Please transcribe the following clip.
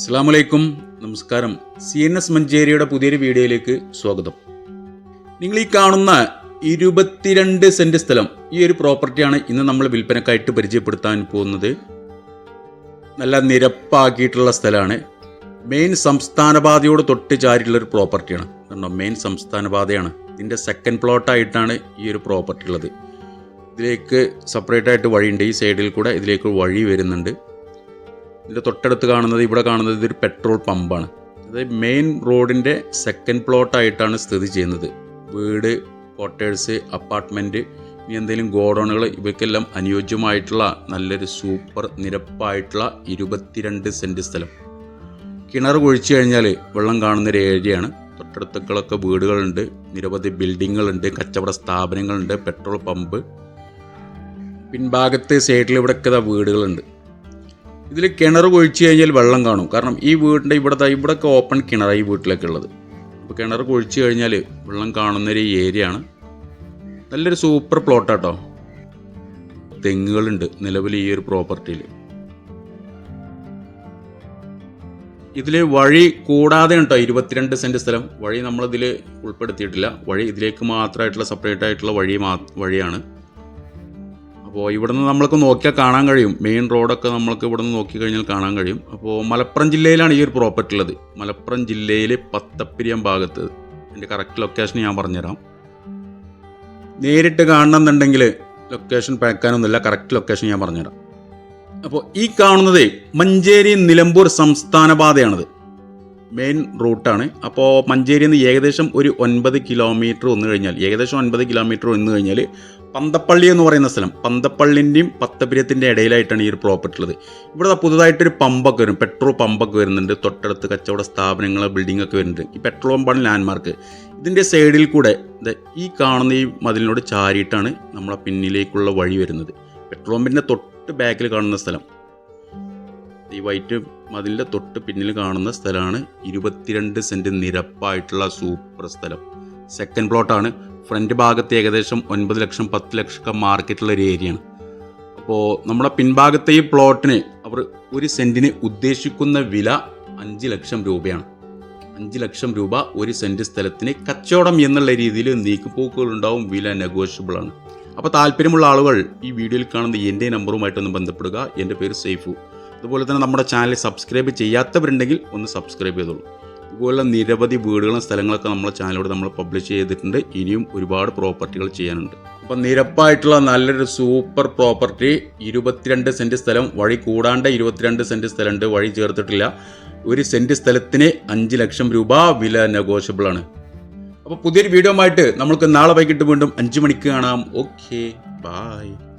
അസ്സാമലൈക്കും നമസ്കാരം. C N S മഞ്ചേരിയുടെ പുതിയൊരു വീഡിയോയിലേക്ക് സ്വാഗതം. നിങ്ങൾ ഈ കാണുന്ന ഇരുപത്തിരണ്ട് സെന്റ് സ്ഥലം ഈ ഒരു പ്രോപ്പർട്ടിയാണ് ഇന്ന് നമ്മൾ വിൽപ്പനക്കായിട്ട് പരിചയപ്പെടുത്താൻ പോകുന്നത്. നല്ല നിരപ്പാക്കിയിട്ടുള്ള സ്ഥലമാണ്. മെയിൻ സംസ്ഥാന പാതയോട് തൊട്ട് ചാരിയിട്ടുള്ള ഒരു പ്രോപ്പർട്ടിയാണ് കണ്ടോ മെയിൻ സംസ്ഥാന പാതയാണ് ഇതിന്റെ സെക്കൻഡ് പ്ലോട്ടായിട്ടാണ് ഈ ഒരു പ്രോപ്പർട്ടി ഉള്ളത്. ഇതിലേക്ക് സെപ്പറേറ്റ് ആയിട്ട് വഴിയുണ്ട്. ഈ സൈഡിൽ കൂടെ ഇതിലേക്ക് വഴി വരുന്നുണ്ട്. ഇതിന്റെ തൊട്ടടുത്ത് കാണുന്നത് ഇവിടെ കാണുന്നത് ഇതൊരു പെട്രോൾ പമ്പാണ്. അതായത് മെയിൻ റോഡിന്റെ സെക്കൻഡ് പ്ലോട്ടായിട്ടാണ് സ്ഥിതി ചെയ്യുന്നത്. വീട് ക്വാർട്ടേഴ്സ് അപ്പാർട്ട്മെന്റ് ഇനി എന്തെങ്കിലും ഗോഡൗണുകൾ ഇവയ്ക്കെല്ലാം അനുയോജ്യമായിട്ടുള്ള നല്ലൊരു സൂപ്പർ നിരപ്പായിട്ടുള്ള ഇരുപത്തിരണ്ട് സെന്റ് സ്ഥലം. കിണർ കുഴിച്ചു കഴിഞ്ഞാൽ വെള്ളം കാണുന്ന ഒരു ഏരിയയാണ് തൊട്ടടുത്തൊക്കെ വീടുകളുണ്ട് നിരവധി ബിൽഡിങ്ങുകളുണ്ട് കച്ചവട സ്ഥാപനങ്ങളുണ്ട് പെട്രോൾ പമ്പ് പിൻഭാഗത്ത് സൈഡിൽ ഇവിടെയൊക്കെ വീടുകളുണ്ട്. ഇതിൽ കിണർ കുഴിച്ചു കഴിഞ്ഞാൽ വെള്ളം കാണും. കാരണം ഈ വീടിന്റെ ഇവിടുത്തെ ഇവിടെയൊക്കെ ഓപ്പൺ കിണറാണ് ഈ വീട്ടിലൊക്കെ ഉള്ളത് അപ്പോൾ കിണർ കുഴിച്ചു കഴിഞ്ഞാൽ വെള്ളം കാണുന്നൊരു ഏരിയ ആണ്. നല്ലൊരു സൂപ്പർ പ്ലോട്ടാട്ടോ തെങ്ങുകളുണ്ട് നിലവിൽ ഈ ഒരു പ്രോപ്പർട്ടിയിൽ ഇതിൽ വഴി കൂടാതെ ഉണ്ടോ ഇരുപത്തിരണ്ട് സെന്റ് സ്ഥലം. വഴി നമ്മളിതിൽ ഉൾപ്പെടുത്തിയിട്ടില്ല. വഴി ഇതിലേക്ക് മാത്രമായിട്ടുള്ള സെപ്പറേറ്റ് ആയിട്ടുള്ള വഴി മാ വഴിയാണ്. അപ്പോൾ ഇവിടുന്ന് നമ്മൾക്ക് നോക്കിയാൽ കാണാൻ കഴിയും. മെയിൻ റോഡൊക്കെ നമ്മൾക്ക് ഇവിടുന്ന് നോക്കി കഴിഞ്ഞാൽ കാണാൻ കഴിയും. അപ്പോൾ മലപ്പുറം ജില്ലയിലാണ് ഈ ഒരു പ്രോപ്പർട്ടി ഉള്ളത്. മലപ്പുറം ജില്ലയിലെ പത്തപ്പിരിയം ഭാഗത്ത്. എന്റെ കറക്റ്റ് ലൊക്കേഷൻ ഞാൻ പറഞ്ഞുതരാം. നേരിട്ട് കാണണമെന്നുണ്ടെങ്കിൽ ലൊക്കേഷൻ പാക്കാനൊന്നുമില്ല കറക്റ്റ് ലൊക്കേഷൻ ഞാൻ പറഞ്ഞുതരാം. അപ്പോൾ ഈ കാണുന്നത് മഞ്ചേരി നിലമ്പൂർ സംസ്ഥാന പാതയാണത്. മെയിൻ റൂട്ടാണ് അപ്പോൾ മഞ്ചേരിയിൽ നിന്ന് ഏകദേശം ഒരു ഒൻപത് കിലോമീറ്റർ വന്നു കഴിഞ്ഞാൽ ഏകദേശം ഒൻപത് കിലോമീറ്റർ വന്നു കഴിഞ്ഞാൽ പന്തപ്പള്ളി എന്ന് പറയുന്ന സ്ഥലം. പന്തപ്പള്ളിന്റെയും പത്തപിരത്തിന്റെ ഇടയിലായിട്ടാണ് ഈ ഒരു പ്രോപ്പർട്ടി ഉള്ളത് ഇവിടെ പുതുതായിട്ടൊരു പമ്പൊക്കെ വരും. പെട്രോൾ പമ്പൊക്കെ വരുന്നുണ്ട്. തൊട്ടടുത്ത് കച്ചവട സ്ഥാപനങ്ങൾ ബിൽഡിംഗ് ഒക്കെ വരുന്നുണ്ട്. ഈ പെട്രോൾ പമ്പാണ് ലാൻഡ്മാർക്ക് ഇതിന്റെ സൈഡിൽ കൂടെ ഈ കാണുന്ന ഈ മതിലിനോട് ചാരിയിട്ടാണ് നമ്മളെ പിന്നിലേക്കുള്ള വഴി വരുന്നത്. പെട്രോൾ പമ്പിന്റെ തൊട്ട് ബാക്കിൽ കാണുന്ന സ്ഥലം. ഈ വൈറ്റ് മതിലിന്റെ തൊട്ട് പിന്നിൽ കാണുന്ന സ്ഥലമാണ്. ഇരുപത്തിരണ്ട് സെന്റ് നിരപ്പായിട്ടുള്ള സൂപ്പർ സ്ഥലം. സെക്കൻഡ് പ്ലോട്ടാണ് ഫ്രണ്ട് ഭാഗത്ത് ഏകദേശം ഒൻപത് ലക്ഷം പത്ത് ലക്ഷമൊക്കെ മാർക്കറ്റുള്ള ഒരു ഏരിയയാണ്. അപ്പോൾ നമ്മുടെ പിൻഭാഗത്തെ ഈ പ്ലോട്ടിന് അവർ ഒരു സെന്റിന് ഉദ്ദേശിക്കുന്ന വില അഞ്ച് ലക്ഷം രൂപയാണ്. അഞ്ച് ലക്ഷം രൂപ ഒരു സെന്റ് സ്ഥലത്തിന് കച്ചവടം എന്നുള്ള രീതിയിൽ നീക്കുപോക്കുകൾ ഉണ്ടാവും വില നെഗോഷ്യബിൾ ആണ് അപ്പോൾ താല്പര്യമുള്ള ആളുകൾ ഈ വീഡിയോയിൽ കാണുന്ന എന്റെ നമ്പറുമായിട്ടൊന്ന് ബന്ധപ്പെടുക. എന്റെ പേര് സേഫു അതുപോലെ തന്നെ നമ്മുടെ ചാനൽ സബ്സ്ക്രൈബ് ചെയ്യാത്തവരുണ്ടെങ്കിൽ ഒന്ന് സബ്സ്ക്രൈബ് ചെയ്തോളൂ. ഇതുപോലുള്ള നിരവധി വീടുകളും സ്ഥലങ്ങളൊക്കെ നമ്മളെ ചാനലിലൂടെ നമ്മൾ പബ്ലിഷ് ചെയ്തിട്ടുണ്ട്. ഇനിയും ഒരുപാട് പ്രോപ്പർട്ടികൾ ചെയ്യാനുണ്ട്. അപ്പം നിരപ്പായിട്ടുള്ള നല്ലൊരു സൂപ്പർ പ്രോപ്പർട്ടി ഇരുപത്തിരണ്ട് സെന്റ് സ്ഥലം വഴി കൂടാണ്ട് ഇരുപത്തിരണ്ട് സെന്റ് സ്ഥലമുണ്ട് വഴി ചേർത്തിട്ടില്ല. ഒരു സെന്റ് സ്ഥലത്തിന് അഞ്ച് ലക്ഷം രൂപ വില നെഗോഷ്യബിൾ ആണ്. അപ്പോൾ പുതിയൊരു വീഡിയോ ആയിട്ട് നമ്മൾക്ക് നാളെ വൈകിട്ട് വീണ്ടും അഞ്ച് മണിക്ക് കാണാം. Okay bye